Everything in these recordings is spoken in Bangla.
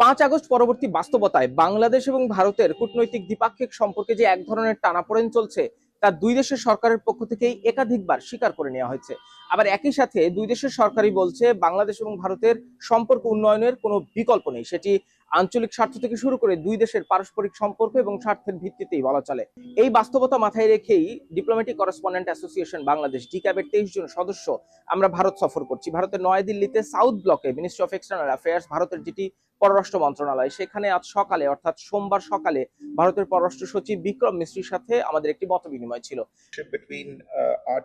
পাঁচ আগস্ট পরবর্তী বাস্তবতায় বাংলাদেশ এবং ভারতের কূটনৈতিক দ্বিপাক্ষিক সম্পর্কে যে এক ধরনের টানাপোড়েন চলছে, তা দুই দেশের সরকারের পক্ষ থেকেই একাধিকবার স্বীকার করে নেওয়া হয়েছে। আবার একই সাথে দুই দেশের সরকারই বলছে, বাংলাদেশ এবং ভারতের সম্পর্ক উন্নয়নের কোনো বিকল্প নেই। সেটি আঞ্চলিক স্বার্থ থেকে শুরু করে দুই দেশের পারস্পরিক সম্পর্ক এবং স্বার্থের ভিত্তিতেই বলা চলে এই বাস্তবতা মাথায় রেখেই ডিপ্লোম্যাটিক করেসপন্ডেন্ট অ্যাসোসিয়েশন বাংলাদেশ ডিক্যাবের তেইশ জন সদস্য আমরা ভারত সফর করছি ভারতের নয়াদিল্লিতে সাউথ ব্লকে মিনিস্ট্রি অফ এক্সটার্নাল অ্যাফেয়ার্স ভারতের যেটি পররাষ্ট্র মন্ত্রণালয় সেখানে আজ সকালে অর্থাৎ সোমবার সকালে ভারতের পররাষ্ট্র সচিব বিক্রম মিশ্রির সাথে আমাদের একটি মত বিনিময় ছিল uh.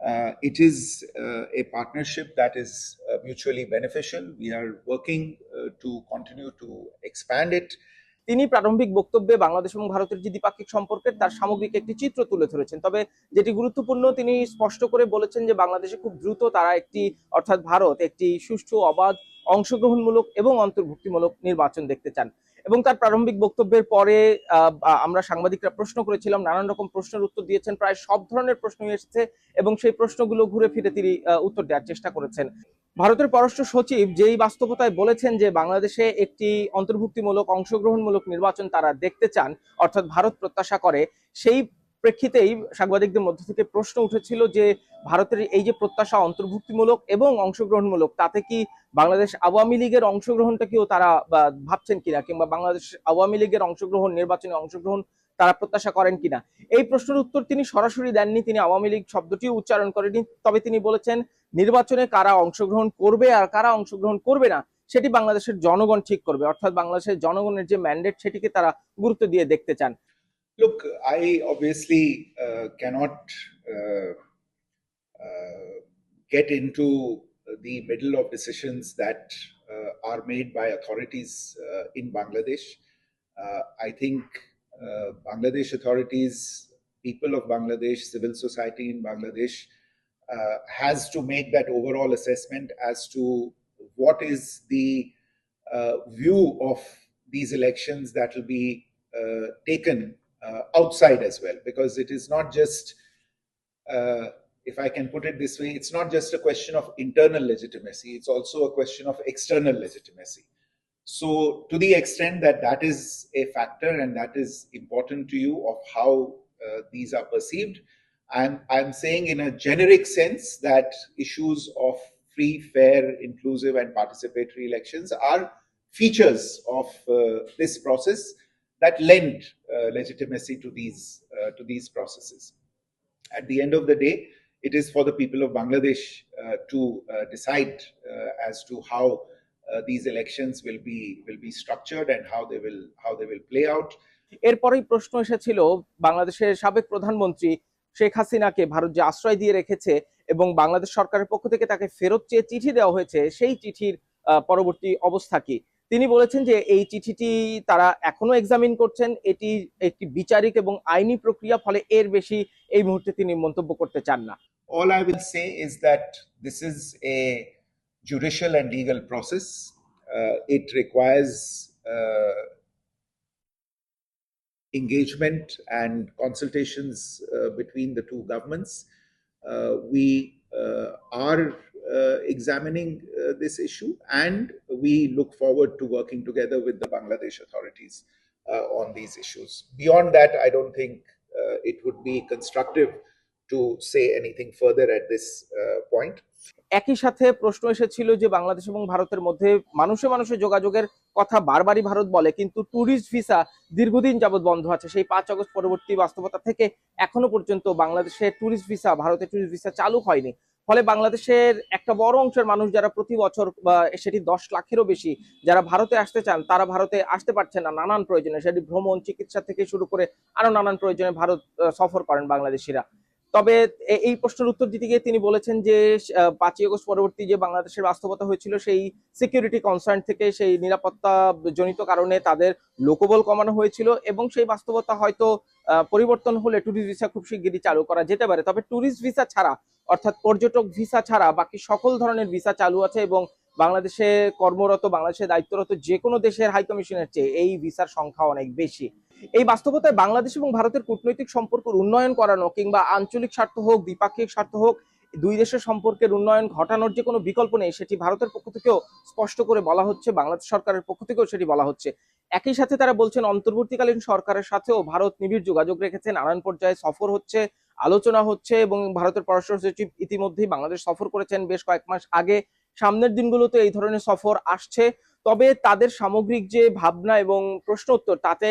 Uh, it is uh, a partnership that is uh, mutually beneficial. We are working to continue to expand it. তিনি প্রারম্ভিক বক্তব্যে বাংলাদেশ এবং ভারতের যে দ্বিপাক্ষিক সম্পর্কের তার সামগ্রিক একটি চিত্র তুলে ধরেছেন। তবে যেটি গুরুত্বপূর্ণ, তিনি স্পষ্ট করে বলেছেন যে বাংলাদেশে খুব দ্রুত তারা একটি, অর্থাৎ ভারত, একটি সুষ্ঠু, অবাধ, অংশগ্রহণমূলক এবং অন্তর্ভুক্তিমূলক নির্বাচন দেখতে চান। এবং তার প্রারম্ভিক বক্তব্যের পরে আমরা সাংবাদিকরা প্রশ্ন করেছিলাম, নানান রকম প্রশ্নের উত্তর দিয়েছেন, প্রায় সব ধরনের প্রশ্নই এসেছে এবং সেই প্রশ্নগুলো ঘুরে ফিরে তিনি উত্তর দেওয়ার চেষ্টা করেছেন। ভারতের পররাষ্ট্র সচিব যেই বাস্তবতায় বলেছেন যে বাংলাদেশে একটি অন্তর্ভুক্তিমূলক, অংশগ্রহণমূলক নির্বাচন তারা দেখতে চান, অর্থাৎ ভারত প্রত্যাশা করে, সেই প্রেক্ষিতেই সাংবাদিকদের মধ্য থেকে প্রশ্ন উঠেছিল যে ভারতের এই যে প্রত্যাশা অন্তর্ভুক্তিমূলক এবং অংশগ্রহণমূলক, তাতে কি বাংলাদেশ আওয়ামী লীগের অংশগ্রহণটা অংশগ্রহণটাকেও তারা ভাবছেন কিনা? কিংবা বাংলাদেশ আওয়ামী লীগের অংশগ্রহণ, নির্বাচনে অংশগ্রহণ তারা প্রত্যাশা করেন কিনা? এই প্রশ্নের উত্তর তিনি সরাসরি দেননি। তিনি আওয়ামী লীগ শব্দটিও উচ্চারণ করেনি তবে তিনি বলেছেন নির্বাচনে কারা অংশগ্রহণ করবে আর কারা অংশগ্রহণ করবে না সেটি বাংলাদেশের জনগণ ঠিক করবে। অর্থাৎ বাংলাদেশের জনগণের যে ম্যান্ডেট সেটিকে তারা গুরুত্ব দিয়ে দেখতে চান। Uh, cannot uh, uh, get into the middle of decisions that uh, are made by authorities uh, in Bangladesh. Uh, I think Bangladesh authorities, people of Bangladesh, civil society in Bangladesh uh, has to make that overall assessment as to what is the uh, view of these elections that will be uh, taken uh, outside as well, because it is not just, uh, if I can put it this way, it's not just a question of internal legitimacy, it's also a question of external legitimacy. So, to the extent that that is a factor and that is important to you of how uh, these are perceived, I'm, I'm saying in a generic sense that issues of free, fair, inclusive, and participatory elections are features of uh, this process that lend uh, legitimacy to these uh, to these processes. At the end of the day, it is for the people of Bangladesh uh, to uh, decide uh, as to how these elections will be will be structured and how they will how they will play out. এরপরেই প্রশ্ন এসেছিল বাংলাদেশের সাবেক প্রধানমন্ত্রী শেখ হাসিনাকে ভারত যে আশ্রয় দিয়ে রেখেছে এবং বাংলাদেশ সরকারের পক্ষ থেকে তাকে ফেরত চেয়ে চিঠি দেওয়া হয়েছে সেই চিঠির পরবর্তী অবস্থা কি তিনি বলেছেন যে এই চিঠিটি তারা এখনও এক্সামিন করছেন এটি একটি বিচারিক এবং আইনি প্রক্রিয়া ফলে এর বেশি এই মুহূর্তে তিনি মন্তব্য করতে চান না All I will say is that this is a judicial and legal process. Uh, it requires uh, engagement and consultations uh, between the two governments. We are uh, examining uh, this issue and we look forward to working together with the Bangladesh authorities uh, on these issues. Beyond that, I don't think it would be constructive to say anything further at this uh, point. একই সাথে প্রশ্ন এসেছিল যে বাংলাদেশ এবং ভারতের মধ্যে মানুষে মানুষে যোগাযোগের কথা বারবারই ভারত বলে কিন্তু ট্যুরিস্ট ভিসা দীর্ঘদিন যাবৎ বন্ধ আছে। সেই পাঁচ আগস্ট পরবর্তী বাস্তবতা থেকে এখনও পর্যন্ত বাংলাদেশের ট্যুরিস্ট ভিসা ভারতের ট্যুরিস্ট ভিসা চালু হয়নি। ফলে বাংলাদেশের একটা বড় অংশের মানুষ যারা প্রতি বছর সেটি দশ লাখেরও বেশি যারা ভারতে আসতে চান তারা ভারতে আসতে পারছে না নানান প্রয়োজনে। সেটি ভ্রমণ চিকিৎসা থেকে শুরু করে আরও নানান প্রয়োজনে ভারত সফর করেন বাংলাদেশিরা। তবে এই প্রশ্নের উত্তর দিতে গিয়ে তিনি বলেছেন যে পাঁচই আগস্ট পরবর্তী যে বাংলাদেশের বাস্তবতা হয়েছিল, সেই সিকিউরিটি কনসার্ন থেকে সেই নিরাপত্তা জনিত কারণে তাদের লোকবল কমানো হয়েছিল এবং সেই বাস্তবতা হয়তো পরিবর্তন হলে ট্যুরিস্ট ভিসা খুব শিগগিরই চালু করা যেতে পারে। তবে ট্যুরিস্ট ভিসা ছাড়া, অর্থাৎ পর্যটক ভিসা ছাড়া বাকি সকল ধরনের ভিসা চালু আছে এবং বাংলাদেশে কর্মরত, বাংলাদেশে দায়িত্বরত যে কোনো দেশের হাই কমিশনের চেয়ে এই ভিসার সংখ্যা অনেক বেশি। এই বাস্তবতায় বাংলাদেশ এবং ভারতের কূটনৈতিক সম্পর্ক উন্নয়ন করানো কিংবা আঞ্চলিক স্বার্থ হোক, দ্বিপাক্ষিক স্বার্থ হোক, দুই দেশের সম্পর্কের উন্নয়ন ঘটানোর যে কোনো বিকল্প নেই, সেটি ভারতের পক্ষ থেকেও স্পষ্ট করে বলা হচ্ছে, বাংলাদেশ সরকারের পক্ষ থেকেও সেটি বলা হচ্ছে। একই সাথে তারা বলছেন, অন্তর্বর্তীকালীন সরকারের সাথেও ভারত নিবিড় যোগাযোগ রেখেছে, নানান পর্যায়ে সফর হচ্ছে, আলোচনা হচ্ছে এবং ভারতের পররাষ্ট্র সচিব ইতিমধ্যেই বাংলাদেশ সফর করেছেন বেশ কয়েক মাস আগে। সামনের দিনগুলোতে এই ধরনের সফর আসছে। তবে তাদের সামগ্রিক যে ভাবনা এবং প্রশ্ন উত্তর, তাতে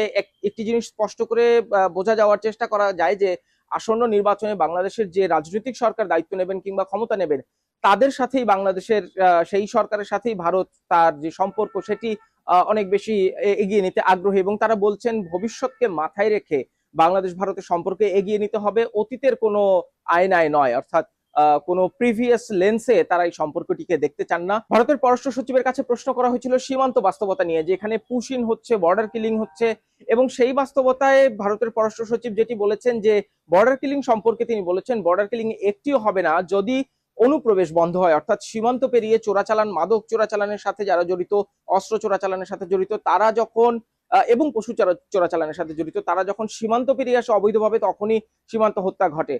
একটি জিনিস স্পষ্ট করে বোঝা যাওয়ার চেষ্টা করা যায় যে, আসন্ন নির্বাচনে বাংলাদেশের যে রাজনৈতিক সরকার দায়িত্ব নেবেন কিংবা ক্ষমতা নেবেন, তাদের সাথেই বাংলাদেশের সেই সরকারের সাথেই ভারত তার যে সম্পর্ক সেটি অনেক বেশি এগিয়ে নিতে আগ্রহী এবং তারা বলছেন ভবিষ্যৎকে মাথায় রেখে বাংলাদেশ ভারতের সম্পর্কে এগিয়ে নিতে হবে, অতীতের কোনো আয়নায় নয়, অর্থাৎ কোনো প্রিভিয়াস লেন্সে তারা এই সম্পর্কটিকে দেখতে চান না। ভারতের পররাষ্ট্র সচিবের কাছে প্রশ্ন করা হয়েছিল সীমান্ত বাস্তবতা নিয়ে যে এখানে পুশিন হচ্ছে বর্ডার কিলিং হচ্ছে, এবং সেই বাস্তবতায় ভারতের পররাষ্ট্র সচিব যেটি বলেছেন যে বর্ডার কিলিং সম্পর্কে তিনি বলেছেন বর্ডার কিলিং একটিও হবে না, যদি অনুপ্রবেশ বন্ধ হয়, অর্থাৎ সীমান্ত পেরিয়ে চোরাচালান, মাদক চোরাচালানের সাথে যারা জড়িত, অস্ত্র চোরাচালানের সাথে জড়িত, তারা যখন এবং পশু চোরা- চোরাচালানের সাথে জড়িত। তারা যখন সীমান্ত পেরিয়ে আসে অবৈধভাবে, তখনই সীমান্ত হত্যা ঘটে।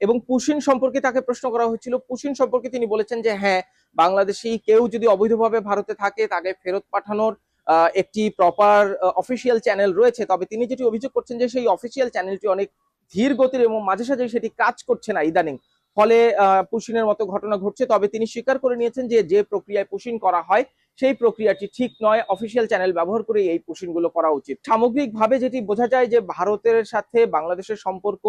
এবং পুশিন সম্পর্কে তাকে প্রশ্ন করা হয়েছিল। পুশিন সম্পর্কে তিনি বলেছেন যে হ্যাঁ বাংলাদেশি কেউ যদি অবৈধভাবে ভারতে থাকে, তাকে ফেরত পাঠানোর একটি প্রপার অফিসিয়াল চ্যানেল রয়েছে। তবে তিনি যেটি অভিযোগ করছেন যে, সেই অফিসিয়াল চ্যানেলটি অনেক ধীর গতির এবং মাঝে সাঝে সেটি কাজ করছে না ইদানিং। ফলে পুশিনের মতো ঘটনা ঘটছে। তবে তিনি স্বীকার করে নিয়েছেন যে যে প্রক্রিয়ায় পুশিন করা হয় সেই প্রক্রিয়াটি ঠিক নয়। অফিসিয়াল চ্যানেল ব্যবহার করে এই পুশিনগুলো করা উচিত। সামগ্রিকভাবে যেটি বোঝা যায় যে ভারতের সাথে বাংলাদেশের সম্পর্ক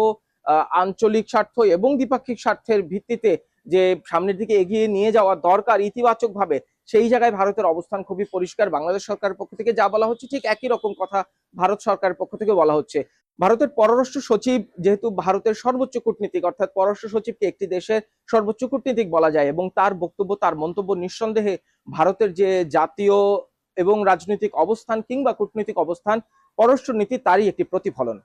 আঞ্চলিক স্বার্থ এবং দ্বিপাক্ষিক স্বার্থের ভিত্তিতে যে সামনের দিকে এগিয়ে নিয়ে যাওয়া দরকার ইতিবাচক ভাবে সেই জায়গায় ভারতের অবস্থান খুবই পরিষ্কার। বাংলাদেশ সরকারের পক্ষ থেকে যা বলা হচ্ছে ঠিক একই রকম কথা ভারত সরকারের পক্ষ থেকে বলা হচ্ছে। ভারতের পররাষ্ট্র সচিব যেহেতু ভারতের সর্বোচ্চ কূটনীতিক, অর্থাৎ পররাষ্ট্র সচিবকে একটি দেশের সর্বোচ্চ কূটনীতিক বলা যায় এবং তার বক্তব্য, তার মন্তব্য নিঃসন্দেহে ভারতের যে জাতীয় এবং রাজনৈতিক অবস্থান কিংবা কূটনৈতিক অবস্থান, পররাষ্ট্র নীতি তারই একটি প্রতিফলন।